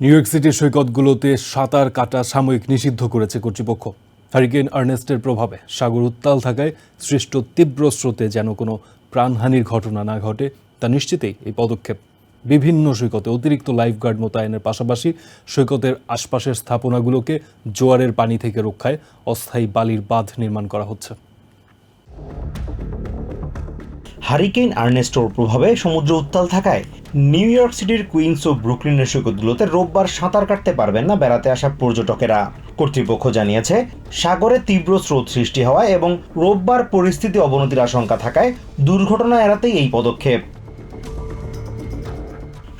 New York সিটির সৈকতগুলোতে সাঁতার কাটা সাময়িক নিষিদ্ধ করেছে কর্তৃপক্ষ। হারিকেন আর্নেস্টের প্রভাবে সাগর উত্তাল থাকায় সৃষ্ট তীব্র স্রোতে যেন কোনো প্রাণহানির ঘটনা না ঘটে, তা নিশ্চিতেই এই পদক্ষেপ। বিভিন্ন সৈকতে অতিরিক্ত লাইফগার্ড মোতায়েনের পাশাপাশি সৈকতের আশপাশের স্থাপনাগুলোকে জোয়ারের পানি থেকে রক্ষায় অস্থায়ী বালির বাঁধ নির্মাণ করা হচ্ছে। হারিকেন আর্নেস্টোর প্রভাবে সমুদ্র উত্তাল থাকায় নিউ ইয়র্ক সিটির কুইন্স ও ব্রুকলিনের সৈকতগুলোতে রোববার সাঁতার কাটতে পারবেন না বেড়াতে আসা পর্যটকেরা। কর্তৃপক্ষ জানিয়েছে, সাগরে তীব্র স্রোত সৃষ্টি হওয়ায় এবং রোববার পরিস্থিতি অবনতির আশঙ্কা থাকায় দুর্ঘটনা এড়াতেই এই পদক্ষেপ।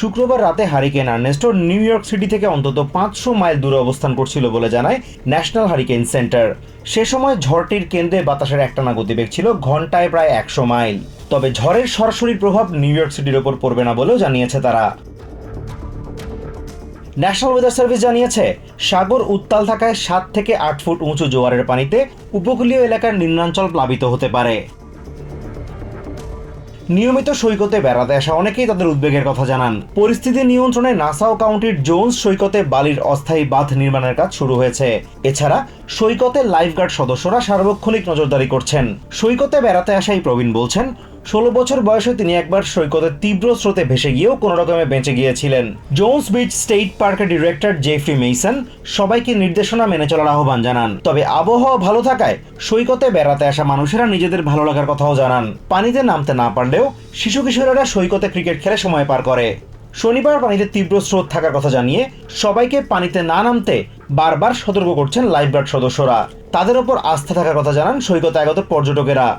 শুক্রবার রাতে hurricane Ernesto New York City থেকে অন্তত পাঁচশো মাইল দূরে অবস্থান করছিল বলে জানায় ন্যাশনাল হারিকেন সেন্টার। সে সময় ঝড়টির কেন্দ্রে বাতাসের একটানা গতিবেগ ছিল ঘন্টায় প্রায় একশো মাইল। তবে ঝড়ের সরাসরি প্রভাব নিউ ইয়র্ক সিটির ওপর পড়বে না বলেও জানিয়েছে তারা। ন্যাশনাল ওয়েদার সার্ভিস জানিয়েছে, সাগর উত্তাল থাকায় সাত থেকে আট ফুট উঁচু জোয়ারের পানিতে উপকূলীয় এলাকার নিম্নাঞ্চল প্লাবিত হতে পারে। নিয়মিত সৈকতে বেড়াতে আসা অনেকেই তাদের উদ্বেগের কথা জানান। পরিস্থিতি নিয়ন্ত্রণে নাসাও কাউন্টির জোন্স সৈকতে বালির অস্থায়ী বাঁধ নির্মাণের কাজ শুরু হয়েছে। এছাড়া সৈকতে লাইফগার্ড সদস্যরা সার্বক্ষণিক নজরদারি করছেন। সৈকতে বেড়াতে আসা এই প্রবীণ বলছেন ষোলো বছর বয়সে তিনি একবার সৈকতের তীব্র স্রোতে ভেসে গিয়েও কোনো রকমে বেঁচে গিয়েছিলেন। জোন্স বিচ স্টেট পার্কের ডিরেক্টর জেফ্রি মেইসন সবাইকে নির্দেশনা মেনে চলার আহ্বান জানান। তবে আবহাওয়া ভালো থাকায় সৈকতে বেড়াতে আসা মানুষেরা নিজেদের ভালো লাগার কথাও জানান। পানিতে নামতে না পারলেও শিশু কিশোরেরা সৈকতে ক্রিকেট খেলে সময় পার করে। শনিবার পানিতে তীব্র স্রোত থাকার কথা জানিয়ে সবাইকে পানিতে না নামতে বারবার সতর্ক করছেন লাইফগার্ড সদস্যরা। তাদের ওপর আস্থা থাকার কথা জানান সৈকতে আগত পর্যটকেরা।